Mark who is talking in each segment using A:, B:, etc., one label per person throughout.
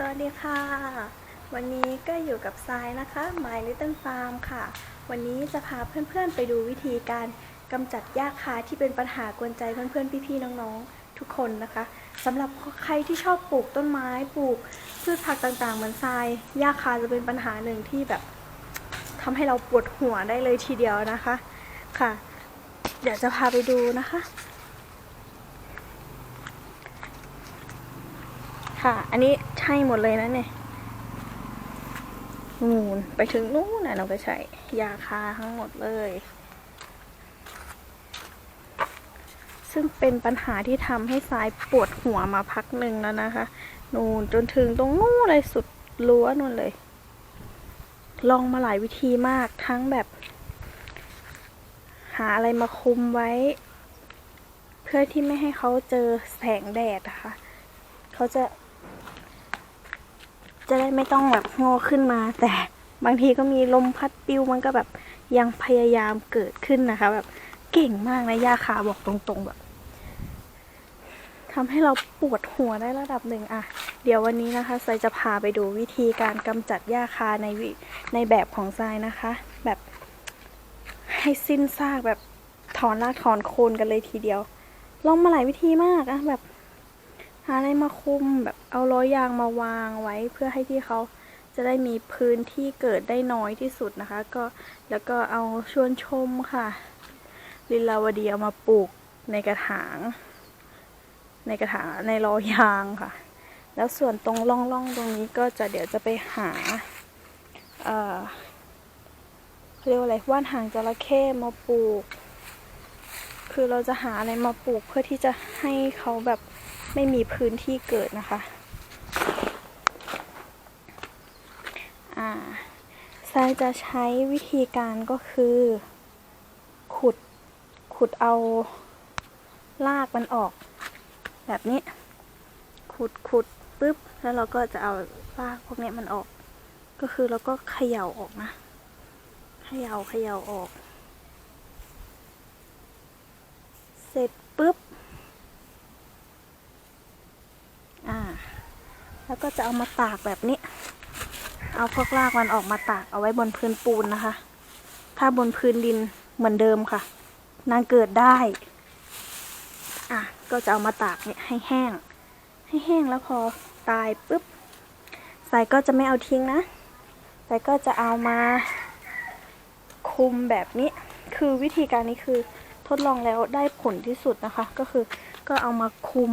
A: สวัสดีค่ะ วันนี้ก็อยู่กับทรายนะคะ My Little Farm ค่ะ วันนี้จะพาเพื่อนๆไปดูวิธีการกำจัดหญ้าคาที่เป็นปัญหากวนใจเพื่อนๆพี่ๆน้องๆทุกคนนะคะสำหรับใครที่ชอบปลูกต้นไม้ปลูกพืชผักต่างๆเหมือนทรายหญ้าคาจะเป็นปัญหาหนึ่งที่แบบทำให้เราปวดหัวได้เลยทีเดียวนะคะค่ะ เดี๋ยวจะพาไปดูนะคะค่ะ อันนี้ ใช่หมดเลยนะเนี่ยนูนไปถึงนู้นนะเราก็ใช้ยาคาทั้งหมดเลย ซึ่งเป็นปัญหาที่ทำให้สายปวดหัวมาพักหนึ่งแล้วนะคะ นูนจนถึงตรงนู้นเลยสุดรั้วนู่นเลย ลองมาหลายวิธีมากทั้งแบบ หาอะไรมาคุมไว้ เพื่อที่ไม่ให้เขาเจอแสงแดดนะคะ เขาจะ จะได้ไม่ต้องแบบง่ขึ้นมา แต่บางทีก็มีลมพัดปิวมันก็แบบยังพยายามเกิดขึ้นนะคะ แบบเก่งมากนะยาขาบอกตรงๆแบบทำให้เราปวดหัวได้ระดับหนึ่งอะเดี๋ยววันนี้นะคะทรายจะพาไปดูวิธีการกำจัดหญ้าคาในวิในแบบของทรายนะคะ แบบให้สิ้นซากแบบถอนรากถอนโคนกันเลยทีเดียวลองมาหลายวิธีมากอะแบบ หาอะไรมาคุมแบบเอาล้อยางมาวางไว้เพื่อให้ที่เขาจะได้มีพื้นที่เกิดได้น้อยที่สุดนะคะ ก็แล้วก็เอาชวนชมค่ะ ลิลาวดีเอามาปลูกในกระถาง ในกระถางในล้อยางค่ะ แล้วส่วนตรงร่องๆตรงนี้ก็จะเดี๋ยวจะไปหาเอ่อเขาเรียกว่าอะไรว่านหางจระเข้มาปลูก คือเราจะหาอะไรมาปลูกเพื่อที่จะให้เขาแบบ ไม่มีพื้นที่เกิดนะคะอาทรายจะใช้วิธีการก็คือ ขุดขุดเอารากมันออก แบบนี้ ขุดขุดปุ๊บ แล้วเราก็จะเอารากพวกนี้มันออก ก็คือเราก็เขย่าออกนะเขย่าเขย่าออก เสร็จปุ๊บ อ่า แล้วก็จะเอามาตากแบบนี้ เอาพวกรากมันออกมาตากเอาไว้บนพื้นปูนนะคะ ถ้าบนพื้นดินเหมือนเดิมค่ะ นางเกิดได้ อะ ก็จะเอามาตากเนี่ยให้แห้ง ให้แห้งแล้วพอตายปุ๊บสายก็จะไม่เอาทิ้งนะสายก็จะเอามาคุมแบบนี้ คือวิธีการนี้คือทดลองแล้วได้ผลที่สุดนะคะ ก็คือก็เอามาคุม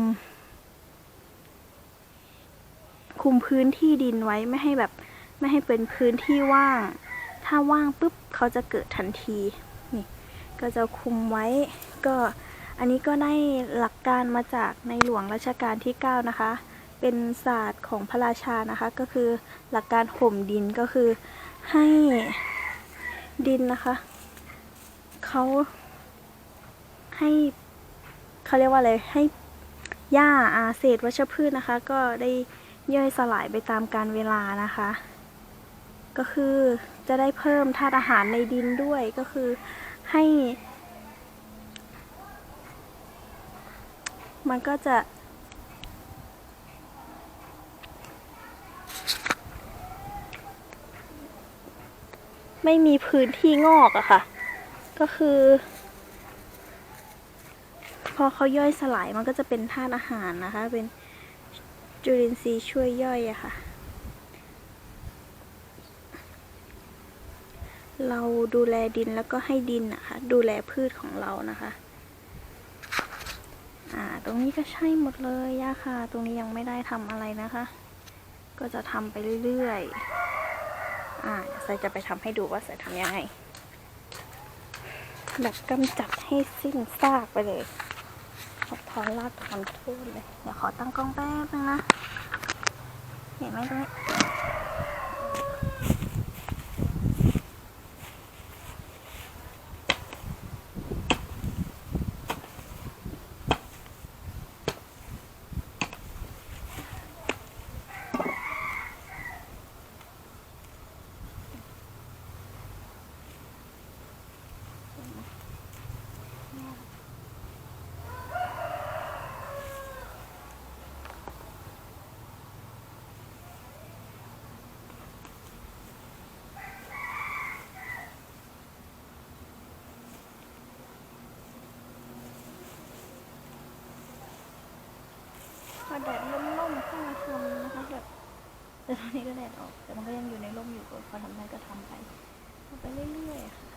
A: คุมพื้นที่ดินไว้ไม่ให้แบบไม่ให้เป็นพื้นที่ว่าง ถ้าว่างปุ๊บเขาจะเกิดทันทีนี่ก็จะคุมไว้ก็อันนี้ก็ได้หลักการมาจากในหลวงรัชกาลที่ 9 นะคะ เป็นศาสตร์ของพระราชานะคะ ก็คือหลักการห่มดินก็คือให้ดินนะคะเขาให้เขาเรียกว่าอะไรให้หญ้าอาเศษวัชพืชนะคะ ก็ได้ ย่อยสลายไปตามการเวลานะคะ ก็คือจะได้เพิ่มธาตุอาหารในดินด้วยก็คือให้ มันก็จะ ไม่มีพื้นที่งอกอะค่ะ ก็คือ พอเขาย่อยสลายมันก็จะเป็นธาตุอาหารนะคะเป็น จุลินทรีย์ช่วยย่อยอะค่ะ เราดูแลดินแล้วก็ให้ดินนะคะดูแลพืชของเรานะคะ อ่า ตรงนี้ก็ใช่หมดเลยย่าค่ะ ตรงนี้ยังไม่ได้ทำอะไรนะคะ ก็จะทำไปเรื่อยๆ อ่าใส่จะไปทำให้ดูว่าใส่ทำยังไงแบบกำจัดให้สิ้นซากไปเลย ทอนรากทอนโคนเลย เดี๋ยวขอตั้งกล้องแป๊บนึงนะ เห็นไหมตรงนี้ แดดร่มๆค่อยมาทำนะคะแบบแต่ตอนนี้ก็แดดออก แต่มันก็ยังอยู่ในร่มอยู่ก็พอทำได้ก็ทำไปทำไปเรื่อยๆค่ะ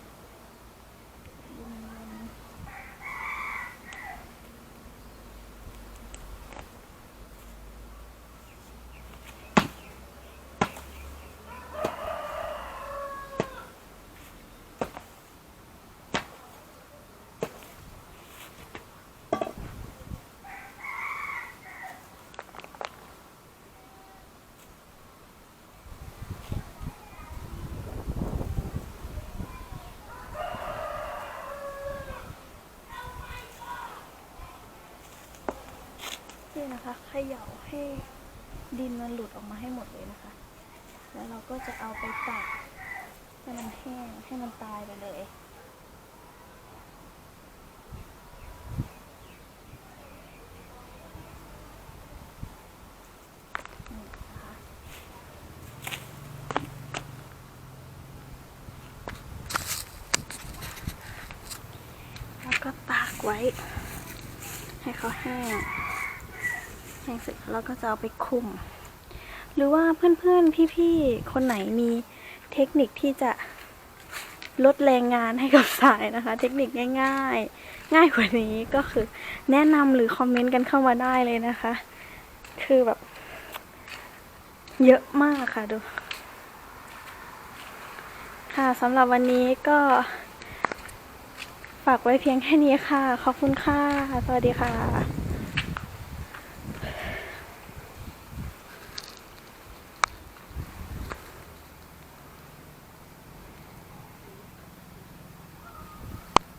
A: วนๆ นะคะเขย่าให้ดินมันหลุดออกมาให้หมดเลยนะคะ แล้วเราก็จะเอาไปตากให้มันแห้งให้มันตายไปเลยแล้วก็ตากไว้ ให้เขาแห้ง แห้งเสร็จแล้วก็จะเอาไปคุม หรือว่าเพื่อนๆพี่ๆคนไหนมีเทคนิคที่จะลดแรงงานให้กับสายนะคะ เทคนิคง่ายๆ ง่ายกว่านี้ก็คือแนะนำหรือคอมเมนต์กันเข้ามาได้เลยนะคะ คือแบบ เยอะมากค่ะดูค่ะสำหรับวันนี้ก็ ฝากไว้เพียงแค่นี้ค่ะ ขอบคุณค่ะ สวัสดีค่ะ